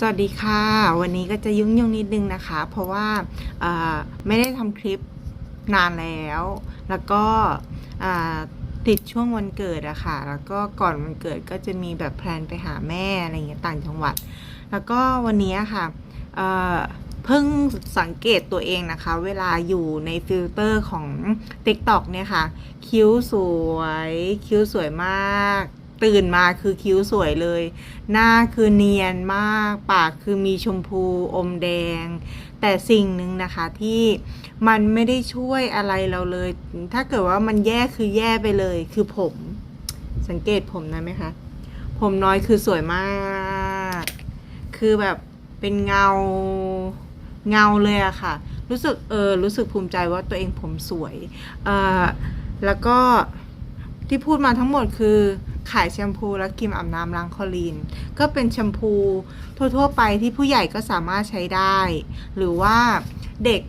สวัสดีค่ะ วันนี้ก็จะยุ่งยงนิดนึงนะคะ เพราะว่าไม่ได้ทำคลิปนานแล้ว แล้วก็ติดช่วงวันเกิดอะค่ะ แล้วก็ก่อนวันเกิดก็จะมีแบบแพลนไปหาแม่อะไรเงี้ยต่างจังหวัด แล้วก็วันนี้อะค่ะเอ่อเพิ่งสังเกตตัวเองนะคะ เวลาอยู่ในฟิลเตอร์ของ TikTok เนี่ยค่ะ คิ้วสวย คิ้วสวยมาก ตื่นมาคือคิ้วสวยเลย หน้าคือเนียนมาก ปากคือมีชมพูอมแดง แต่สิ่งหนึ่งนะคะที่มันไม่ได้ช่วยอะไรเราเลย ถ้าเกิดว่ามันแย่คือแย่ไปเลย คือผม สังเกตผมนะไหมคะ ผมน้อยคือสวยมาก คือแบบเป็นเงาเงาเลยอะค่ะ รู้สึกเออรู้สึกภูมิใจว่าตัวเองผมสวย เออแล้วก็ที่พูดมาทั้งหมดคือ ขายแชมพูและครีมอาบน้ำล้างคอรีน ก็เป็นแชมพูทั่วๆไปที่ผู้ใหญ่ก็สามารถใช้ได้ หรือว่าเด็ก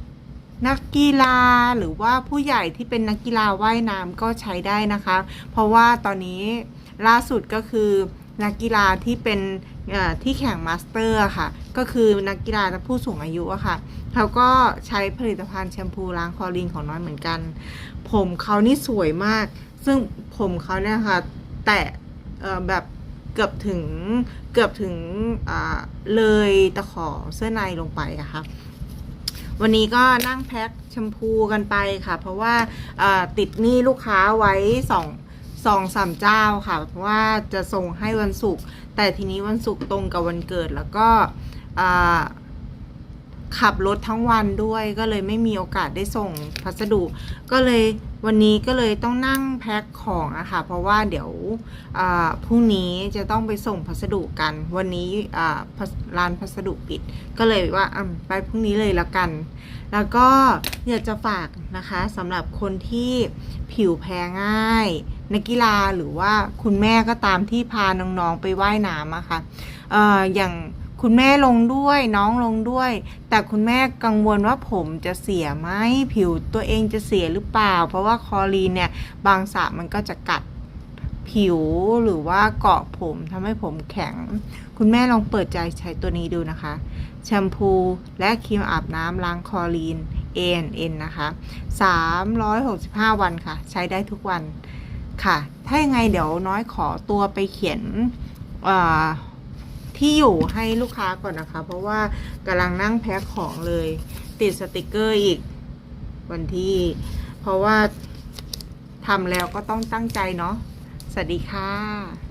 นักกีฬาหรือว่าผู้ใหญ่ที่เป็นนักกีฬาว่ายน้ำก็ใช้ได้นะคะ เพราะว่าตอนนี้ล่าสุดก็คือนักกีฬาที่เป็นที่แข่งมาสเตอร์ค่ะ ก็คือนักกีฬาและผู้สูงอายุอะค่ะเขาก็ใช้ผลิตภัณฑ์แชมพูล้างคอรีนของน้อยเหมือนกัน ผมเขานี่สวยมาก ซึ่งผมเขาเนี่ยค่ะ แต่แบบเกือบถึงเกือบถึงเลยตะขอเสื้อในลงไปอะค่ะวันนี้ก็นั่งแพ็คแชมพูกันไปค่ะ เพราะว่าอ่าติดหนี้ลูกค้าไว้สองสองสามเจ้าค่ะ เพราะว่าจะส่งให้วันศุกร์แต่ทีนี้วันศุกร์ตรงกับวันเกิดแล้วก็อ่า ขับรถทั้งวันด้วยก็เลยไม่มีโอกาสได้ส่งพัสดุ ก็เลยวันนี้ก็เลยต้องนั่งแพ็คของอะค่ะเพราะว่าเดี๋ยวพรุ่งนี้จะต้องไปส่งพัสดุกัน วันนี้ร้านพัสดุปิด ก็เลยว่าไปพรุ่งนี้เลยแล้วกัน แล้วก็อยากจะฝากนะคะสำหรับคนที่ผิวแพ้ง่ายนักกีฬาหรือว่าคุณแม่ก็ตามที่พาน้องๆไปไว่ายน้ำอะค่ะออย่าง คุณแม่ลงด้วยน้องลงด้วย แต่คุณแม่กังวลว่าผมจะเสียไหมผิวตัวเองจะเสียหรือเปล่า เพราะว่าคอรีนเนี่ยบางสระมันก็จะกัดผิวหรือว่าเกาะผมทำให้ผมแข็ง คุณแม่ลองเปิดใจใช้ตัวนี้ดูนะคะ แชมพูและครีมอาบน้ำล้างคอรีน ANN นะคะ 365 วันค่ะ ใช้ได้ทุกวันค่ะ ถ้ายังไงเดี๋ยวน้อยขอตัวไปเขียนอ่อ ที่อยู่ให้ลูกค้าก่อนนะคะ เพราะว่ากำลังนั่งแพ็คของเลย ติดสติกเกอร์อีกวันที่ เพราะว่าทำแล้วก็ต้องตั้งใจเนาะสวัสดีค่ะ